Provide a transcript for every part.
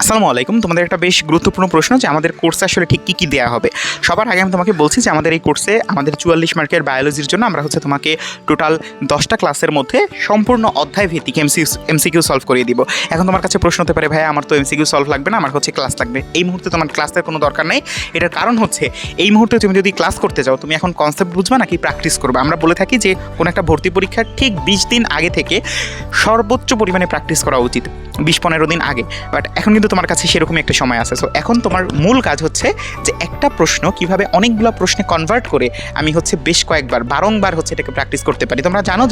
আসসালামু আলাইকুম। তোমাদের একটা বেশ গুরুত্বপূর্ণ প্রশ্ন যে আমাদের কোর্সে আসলে ঠিক কী কী দেওয়া হবে। সবার আগে আমি তোমাকে বলছি যে আমাদের এই কোর্সে আমাদের চুয়াল্লিশ মার্কের বায়োলজির জন্য আমরা হচ্ছে তোমাকে টোটাল দশটা ক্লাসের মধ্যে সম্পূর্ণ অধ্যায় ভিত্তিক এমসি এমসিকিউ সলভ করিয়ে দিব। এখন তোমার কাছে প্রশ্ন হতে পারে ভাই আমার তো এমসিকিউ সলভ লাগবে না, আমার হচ্ছে ক্লাস লাগবে। এই মুহূর্তে তোমার ক্লাসের কোনো দরকার নেই। এটার কারণ হচ্ছে, এই মুহূর্তে তুমি যদি ক্লাস করতে যাও, তুমি এখন কনসেপ্ট বুঝবা নাকি প্র্যাকটিস করবে? আমরা বলে থাকি যে কোনো একটা ভর্তি পরীক্ষার ঠিক বিশ দিন আগে থেকে সর্বোচ্চ পরিমাণে প্র্যাকটিস করা উচিত, বিশ পনেরো দিন আগে। বাট এখন কিন্তু তোমার কাছে সেরকমই একটা সময় আছে। সো এখন তোমার মূল কাজ হচ্ছে যে একটা প্রশ্ন কীভাবে অনেকগুলো প্রশ্নে কনভার্ট করে আমি হচ্ছে বেশ কয়েকবার, বারংবার হচ্ছে এটাকে প্র্যাকটিস করতে পারি। তোমরা জানো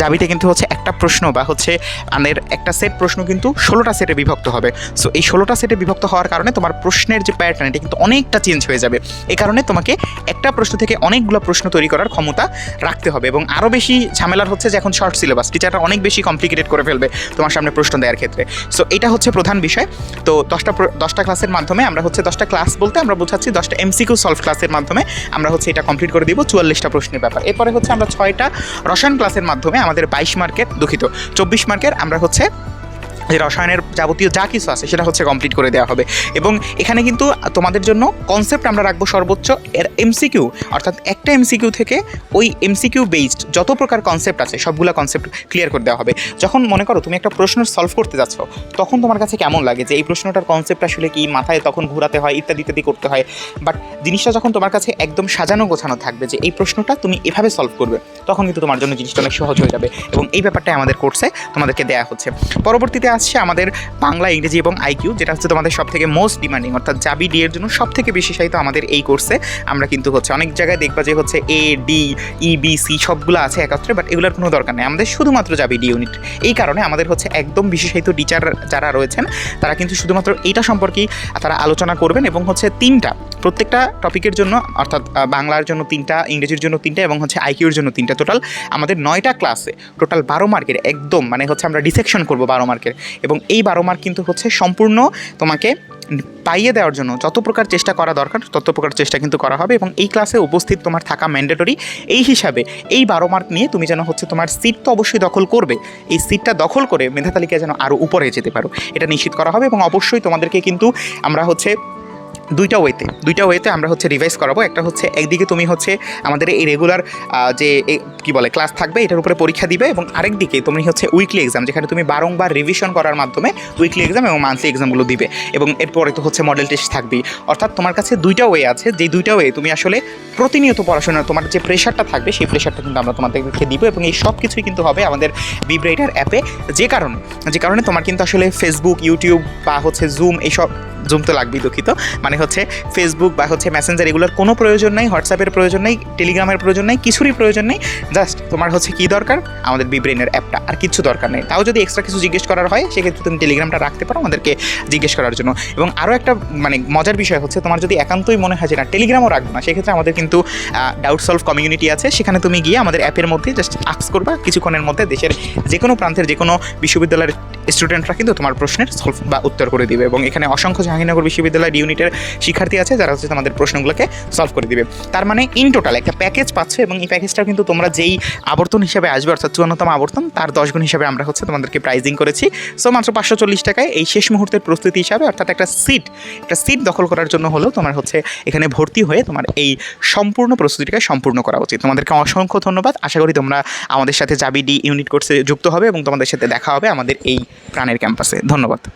জাবিতে কিন্তু হচ্ছে একটা প্রশ্ন বা হচ্ছে আমাদের একটা সেট প্রশ্ন কিন্তু ষোলোটা সেটে বিভক্ত হবে। সো এই ষোলোটা সেটে বিভক্ত হওয়ার কারণে তোমার প্রশ্নের যে প্যাটার্ন এটা কিন্তু অনেকটা চেঞ্জ হয়ে যাবে। এই কারণে তোমাকে একটা প্রশ্ন থেকে অনেকগুলো প্রশ্ন তৈরি করার ক্ষমতা রাখতে হবে এবং আরও বেশি ঝামেলার হচ্ছে যে এখন শর্ট সিলেবাস টিচাররা অনেক বেশি কমপ্লিকেটেড করে ফেলবে তোমার সামনে প্রশ্ন দেওয়ার ক্ষেত্রে। সো এটা হচ্ছে প্রধান বিষয়। তো দশটা দশটা ক্লাসের মাধ্যমে আমরা হচ্ছে দশটা ক্লাস বলতে আমরা বোঝাচ্ছি দশটা এমসিকিউ সলভ ক্লাসের মাধ্যমে আমরা হচ্ছে এটা কমপ্লিট করে দিব চুয়াল্লিশটা প্রশ্নের ব্যাপার। এরপরে হচ্ছে আমরা ছয়টা রসায়ন ক্লাসের মাধ্যমে আমাদের বাইশ মার্কের দুঃখিত, চব্বিশ মার্কের আমরা হচ্ছে যে রসায়নের যাবতীয় যা কিছু আছে সেটা হচ্ছে কমপ্লিট করে দেওয়া হবে। এবং এখানে কিন্তু তোমাদের জন্য কনসেপ্ট আমরা রাখব সর্বোচ্চ এর এমসিকিউ অর্থাৎ একটা এমসিকিউ থেকে ওই এমসিকিউ বেসড যত প্রকার কনসেপ্ট আছে, সবগুলো কনসেপ্ট ক্লিয়ার করে দেওয়া হবে। যখন মনে করো তুমি একটা প্রশ্ন সলভ করতে যাচ্ছ, তখন তোমার কাছে কেমন লাগে যে এই প্রশ্নটার কনসেপ্ট আসলে কি, মাথায় তখন ঘোরাতে হয়, ইত্যাদি ইত্যাদি করতে হয়? বাট জিনিসটা যখন তোমার কাছে একদম সাজানো গোছানো থাকবে যে এই প্রশ্নটা তুমি এভাবে সলভ করবে, তখন কিন্তু তোমার জন্য জিনিসটা অনেক সহজ হয়ে যাবে। এবং এই ব্যাপারটাই আমাদের কোর্সে তোমাদেরকে দেওয়া হচ্ছে। পরবর্তীতে আসছে আমাদের বাংলা ইংরেজি এবং আইকিউ যেটা হচ্ছে তোমাদের সব থেকে মোস্ট ডিমান্ডিং অর্থাৎ জাবি ডি এর জন্য সব থেকে বিশেষায়িত আমাদের এই কোর্সে আমরা কিন্তু হচ্ছে অনেক জায়গায় দেখবা যে হচ্ছে A D E B C সবগুলো আছে একত্রে বাট এগুলোর কোনো দরকার নেই। আমাদের শুধুমাত্র জাবি ডি ইউনিট এই কারণে আমাদের হচ্ছে একদম বিশেষায়িত টিচার যারা রয়েছেন, তারা কিন্তু শুধুমাত্র এইটা সম্পর্কেই তারা আলোচনা করবেন এবং হচ্ছে তিনটা প্রত্যেকটা টপিকের জন্য, অর্থাৎ বাংলার জন্য তিনটা, ইংরেজির জন্য তিনটা এবং হচ্ছে আইকিউর জন্য তিনটা টোটাল আমাদের নয়টা ক্লাসে টোটাল বারো মার্কের একদম মানে হচ্ছে আমরা ডিসেকশন করব বারো মার্কের এবং এই বারো মার্ক কিন্তু হচ্ছে সম্পূর্ণ তোমাকে পাইয়ে দেওয়ার জন্য যত প্রকার চেষ্টা করা দরকার, তত প্রকার চেষ্টা কিন্তু করা হবে এবং এই ক্লাসে উপস্থিত তোমার থাকা ম্যান্ডেটরি এই হিসাবে এই বারো মার্ক নিয়ে তুমি যেন হচ্ছে তোমার সিট তো অবশ্যই দখল করবে, এই সিটটা দখল করে মেধা তালিকায় যেন আরও উপরে যেতে পারো। এটা নিশ্চিত করা হবে এবং অবশ্যই তোমাদেরকে কিন্তু আমরা হচ্ছে দুইটা ওয়েতে দুইটা ওয়েতে আমরা হচ্ছে রিভাইজ করাবো। একটা হচ্ছে একদিকে তুমি হচ্ছে আমাদের এই রেগুলার যে কি বলে ক্লাস থাকবে, এটার উপরে পরীক্ষা দিবে এবং আরেক দিকে তুমি হচ্ছে উইকলি এক্সাম যেখানে তুমি বারংবার রিভিশন করার মাধ্যমে উইকলি এক্সাম এবং মান্থলি এক্সামগুলো দিবে এবং এরপরে তো হচ্ছে মডেল টেস্ট থাকবেই। অর্থাৎ তোমার কাছে দুইটা ওয়ে আছে, যেই দুইটা ওয়ে তুমি আসলে প্রতিনিয়ত পড়াশোনা, তোমার যে প্রেশারটা থাকবে, সেই প্রেশারটা কিন্তু আমরা তোমাদেরকে দিব এবং এই সব কিছুই কিন্তু হবে আমাদের বিব্রাইটার অ্যাপে যে কারণে যে কারণে তোমার কিন্তু আসলে ফেসবুক ইউটিউব বা হচ্ছে জুম এইসব জুম তো লাগবেই দুঃখিত। মানে হচ্ছে ফেসবুক বা হচ্ছে মেসেঞ্জার এগুলোর কোনো প্রয়োজন নেই হোয়াটসঅ্যাপের প্রয়োজন নেই টেলিগ্রামের প্রয়োজন নেই, কিছুরই প্রয়োজন নেই। জাস্ট তোমার হচ্ছে কী দরকার? আমাদের বিব্রেনের অ্যাপটা আর কিছু দরকার নেই। তাও যদি এক্সট্রা কিছু জিজ্ঞেস করার হয়, সেক্ষেত্রে তুমি টেলিগ্রামটা রাখতে পারো আমাদেরকে জিজ্ঞেস করার জন্য। এবং আরও একটা মানে মজার বিষয় হচ্ছে, তোমার যদি একান্তই মনে হয় যে না টেলিগ্রামও রাখব না, সেক্ষেত্রে আমাদের কিন্তু ডাউট সলভ কমিউনিটি আছে। সেখানে তুমি গিয়ে আমাদের অ্যাপের মধ্যে জাস্ট আক্স করবা, কিছুক্ষণের মধ্যে দেশের যে কোনো প্রান্তের যে কোনো বিশ্ববিদ্যালয়ের স্টুডেন্টরা কিন্তু তোমার প্রশ্নের সলভ বা উত্তর করে দিবে এবং এখানে অসংখ্য জাহাঙ্গীরনগর বিশ্ববিদ্যালয়ের ইউনিটের শিক্ষার্থী আছে যারা হচ্ছে তোমাদের প্রশ্নগুলোকে সলভ করে দিবে। তার মানে ইন টোটাল একটা প্যাকেজ পাচ্ছ এবং এই প্যাকেজটা কিন্তু তোমরা যেই আবর্তন হিসাবে আসবে, অর্থাৎ চুয়ান্নতম আবর্তন, তার দশ গুণ হিসাবে আমরা হচ্ছে তোমাদেরকে প্রাইজিং করেছি। সো মাত্র পাঁচশো চল্লিশ টাকায় এই শেষ মুহূর্তের প্রস্তুতি হিসাবে, অর্থাৎ একটা সিট একটা সিট দখল করার জন্য হলেও তোমার হচ্ছে এখানে ভর্তি হয়ে তোমার এই সম্পূর্ণ প্রস্তুতিটাকে সম্পূর্ণ করা উচিত। তোমাদেরকে অসংখ্য ধন্যবাদ। আশা করি তোমরা আমাদের সাথে জাবি ডি ইউনিট কোর্সে যুক্ত হবে এবং তোমাদের সাথে দেখা হবে আমাদের এই প্রাণের ক্যাম্পাসে। ধন্যবাদ।